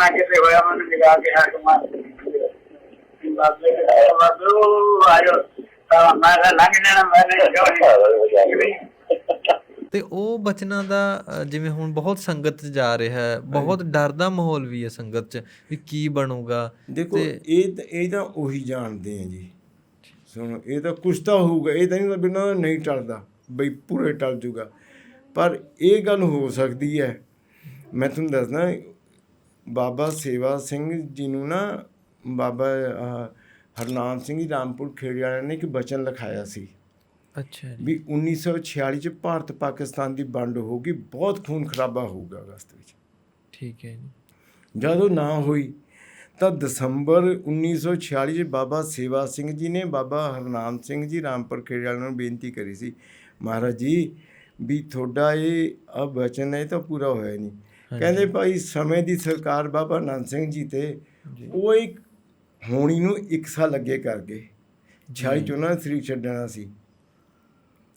ਮੈਂ ਕਿਤੇ ਹੋਇਆ ਮੈਨੂੰ ਨਿਗਾਹ ਕੇ ਹੱਕ ਮਾਰ ਬਾਬੇ ਬਾਬੂ ਆਇਓ। ਤਾਂ ਮੈਂ ਕਿਹਾ ਲੰਘ ਜਾਣਾ ਮੈਂ ਨਹੀਂ ਤੇ ਉਹ ਬਚਨਾਂ ਦਾ ਜਿਵੇਂ ਹੁਣ ਬਹੁਤ ਸੰਗਤ 'ਚ ਜਾ ਰਿਹਾ ਹੈ ਬਹੁਤ ਡਰ ਦਾ ਮਾਹੌਲ ਵੀ ਹੈ ਸੰਗਤ 'ਚ ਵੀ ਕੀ ਬਣੂਗਾ। ਦੇਖੋ ਇਹ ਤਾਂ- ਇਹ ਤਾਂ ਉਹੀ ਜਾਣਦੇ ਆ ਜੀ। ਸੁਣੋ ਇਹ ਤਾਂ ਕੁਛ ਤਾਂ ਹੋਊਗਾ ਇਹ ਤਾਂ ਨਹੀਂ ਬਿਨਾਂ ਨਹੀਂ ਟਲਦਾ ਬਈ ਪੂਰੇ ਟਲ ਜੂਗਾ। ਪਰ ਇਹ ਗੱਲ ਹੋ ਸਕਦੀ ਹੈ। ਮੈਂ ਤੁਹਾਨੂੰ ਦੱਸਦਾ ਬਾਬਾ ਸੇਵਾ ਸਿੰਘ ਜੀ ਨੂੰ ਨਾ ਬਾਬਾ ਹਰਨਾਮ ਸਿੰਘ ਜੀ ਰਾਮਪੁਰ ਖੇੜੇ ਵਾਲਿਆਂ ਨੇ ਇੱਕ ਬਚਨ ਲਿਖਾਇਆ ਸੀ। ਅੱਛਾ ਜੀ। ਵੀ 1946 ਚ ਭਾਰਤ ਪਾਕਿਸਤਾਨ ਦੀ ਵੰਡ ਹੋਊਗੀ ਬਹੁਤ ਖੂਨ ਖਰਾਬਾ ਹੋਊਗਾ ਅਗਸਤ ਵਿੱਚ। ਠੀਕ ਹੈ ਜੀ। ਜਦੋਂ ਨਾ ਹੋਈ ਤਾਂ ਦਸੰਬਰ 1946 ਚ ਬਾਬਾ ਸੇਵਾ ਸਿੰਘ ਜੀ ਨੇ ਬਾਬਾ ਹਰਨਾਮ ਸਿੰਘ ਜੀ ਰਾਮਪੁਰ ਖੇੜੇ ਵਾਲਿਆਂ ਨੂੰ ਬੇਨਤੀ ਕਰੀ ਸੀ ਮਹਾਰਾਜ ਜੀ ਵੀ ਤੁਹਾਡਾ ਇਹ ਆ ਬਚਨ ਹੈ ਇਹ ਤਾਂ ਪੂਰਾ ਹੋਇਆ ਨਹੀਂ। ਕਹਿੰਦੇ ਭਾਈ ਸਮੇਂ ਦੀ ਸਰਕਾਰ ਬਾਬਾ ਆਨੰਦ ਸਿੰਘ ਜੀ ਤੇ ਉਹ ਇੱਕ ਹੋਣੀ ਨੂੰ ਇੱਕ ਸਾਲ ਅੱਗੇ ਕਰ ਗਏ। 46 ਚ ਉਹਨਾਂ ਨੇ ਸ੍ਰੀ ਛੱਡਣਾ ਸੀ।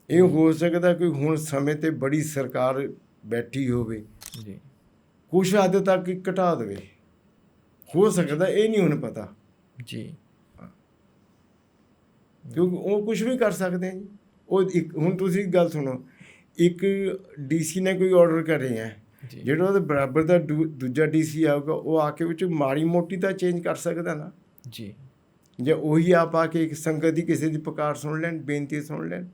ਇਹ ਹੋ ਸਕਦਾ ਕਿ ਹੁਣ ਸਮੇਂ ਤੇ ਬੜੀ ਸਰਕਾਰ ਬੈਠੀ ਹੋਵੇ। ਜੀ। ਕੁਛ ਹੱਦ ਤੱਕ ਹੀ ਘਟਾ ਦੇਵੇ। ਹੋ ਸਕਦਾ ਇਹ ਨਹੀਂ ਹੁਣ ਪਤਾ। ਜੀ। ਕਿਉਂਕਿ ਉਹ ਕੁਝ ਵੀ ਕਰ ਸਕਦੇ ਆ ਜੀ। ਉਹ ਹੁਣ ਤੁਸੀਂ ਗੱਲ ਸੁਣੋ। ਇੱਕ ਡੀਸੀ ਨੇ ਕੋਈ ਆਰਡਰ ਕਰੇ ਹੈ ਜੀ। ਜਿਹੜਾ ਉਹਦੇ ਬਰਾਬਰ ਦਾ ਦੂਜਾ ਡੀਸੀ ਆਊਗਾ ਉਹ ਆ ਕੇ ਵਿੱਚ ਮਾੜੀ ਮੋਟੀ ਤਾਂ ਚੇਂਜ ਕਰ ਸਕਦਾ ਨਾ। ਜੀ। ਜੇ ਉਹੀ ਆਪ ਆ ਕੇ ਇੱਕ ਸੰਗਤ ਦੀ ਕਿਸੇ ਦੀ ਪੁਕਾਰ ਸੁਣ ਲੈਣ ਬੇਨਤੀ ਸੁਣ ਲੈਣ।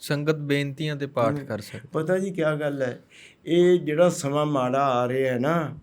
ਸੰਗਤ ਬੇਨਤੀਆਂ ਤੇ ਪਾਠ ਕਰ ਸਕਦੀ। ਪਤਾ ਜੀ ਕੀ ਗੱਲ ਹੈ ਇਹ ਜਿਹੜਾ ਸਮਾਂ ਮਾੜਾ ਆ ਰਿਹਾ ਹੈ ਨਾ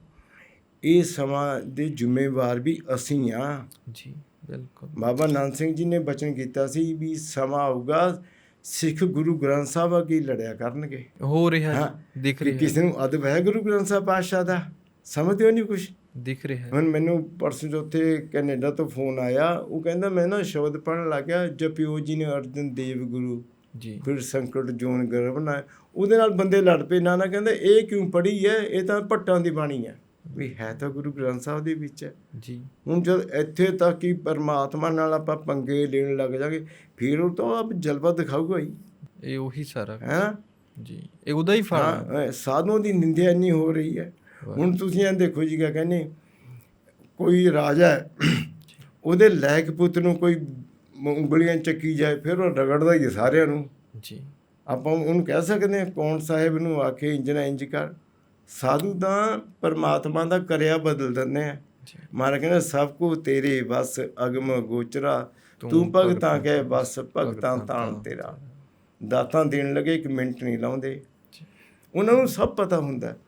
ਇਹ ਸਮਾਂ ਦੇ ਜ਼ਿੰਮੇਵਾਰ ਵੀ ਅਸੀਂ ਆ ਜੀ ਬਿਲਕੁਲ। ਬਾਬਾ ਨਾਨਕ ਸਿੰਘ ਜੀ ਨੇ ਬਚਨ ਕੀਤਾ ਸੀ ਵੀ ਸਮਾਂ ਆਊਗਾ ਸਿੱਖ ਗੁਰੂ ਗ੍ਰੰਥ ਸਾਹਿਬ ਅੱਗੇ ਹੀ ਲੜਿਆ ਕਰਨਗੇ। ਹੋ ਰਿਹਾ ਹਾਂ, ਦਿਖ ਕਿ ਰਿਹਾ ਕਿਸੇ ਨੂੰ ਅਦਬ ਹੈ ਗੁਰੂ ਗ੍ਰੰਥ ਸਾਹਿਬ ਪਾਤਸ਼ਾਹ ਦਾ ਸਮਝਦੇ ਹੋ ਨਹੀਂ ਕੁਛ? ਦਿਖ ਰਿਹਾ ਹੁਣ ਮੈਨੂੰ ਪਰਸੋਂ ਚੌਥੇ ਕੈਨੇਡਾ ਤੋਂ ਫੋਨ ਆਇਆ ਉਹ ਕਹਿੰਦਾ ਮੈਂ ਨਾ ਸ਼ਬਦ ਪੜਨ ਲੱਗ ਗਿਆ ਜਪਿਓ ਜੀ ਨੇ ਅਰਜਨ ਦੇਵ ਗੁਰੂ ਜੀ। ਫਿਰ ਸੰਕਟ ਜੋਨ ਗਰਭ ਨਾ ਉਹਦੇ ਨਾਲ ਬੰਦੇ ਲੜ ਪਏ ਨਾ ਨਾ ਕਹਿੰਦਾ ਇਹ ਕਿਉਂ ਪੜੀ ਹੈ? ਇਹ ਤਾਂ ਭੱਟਾਂ ਦੀ ਬਾਣੀ ਹੈ। ਵੀ ਹੈ ਤਾਂ ਗੁਰੂ ਗ੍ਰੰਥ ਸਾਹਿਬ ਦੇ ਵਿੱਚ ਹੈ। ਜੀ। ਹੁਣ ਜਦ ਇੱਥੇ ਤੱਕ ਹੀ ਪਰਮਾਤਮਾ ਨਾਲ ਆਪਾਂ ਪੰਗੇ ਲੈਣ ਲੱਗ ਜਾਗੇ ਫਿਰ ਉਹ ਤਾਂ ਆਪ ਜਲਵਾ ਦਿਖਾਊਗਾ ਹੀ। ਇਹ ਉਹੀ ਸਾਰਾ ਹੈ? ਜੀ। ਇਹ ਉਹਦਾ ਹੀ ਫਲ ਹੈ। ਸਾਧੂਆਂ ਦੀ ਨਿੰਦਿਆ ਇੰਨੀ ਹੋ ਰਹੀ ਹੈ। ਹੁਣ ਤੁਸੀਂ ਇਹ ਦੇਖੋ ਜੀ ਕਿਆ ਕਹਿੰਦੇ ਕੋਈ ਰਾਜਾ ਉਹਦੇ ਲਾਇਕ ਪੁੱਤ ਨੂੰ ਕੋਈ ਉਂਗਲੀਆਂ ਚੱਕੀ ਜਾਏ ਫਿਰ ਉਹ ਰਗੜਦਾ ਹੀ ਹੈ ਸਾਰਿਆਂ ਨੂੰ। ਜੀ। ਆਪਾਂ ਉਹਨੂੰ ਕਹਿ ਸਕਦੇ ਹਾਂ ਕੌਣ ਸਾਹਿਬ ਨੂੰ ਆਖੇ ਇੰਜ ਨਾ ਇੰਜ ਕਰ। ਸਾਧੂ ਤਾਂ ਪਰਮਾਤਮਾ ਦਾ ਕਰਿਆ ਬਦਲ ਦਿੰਦੇ ਆ। ਮਹਾਰਾਜ ਕਹਿੰਦਾ ਸਭ ਕੋ ਤੇਰੇ ਬਸ ਅਗਮ ਗੋਚਰਾ ਤੂੰ ਭਗਤਾਂ ਕੈ ਬਸ ਭਗਤਾਂ ਤਾਣ ਤੇਰਾ। ਦਾਤਾਂ ਦੇਣ ਲੱਗੇ ਇੱਕ ਮਿੰਟ ਨਹੀਂ ਲਾਉਂਦੇ। ਉਹਨਾਂ ਨੂੰ ਸਭ ਪਤਾ ਹੁੰਦਾ।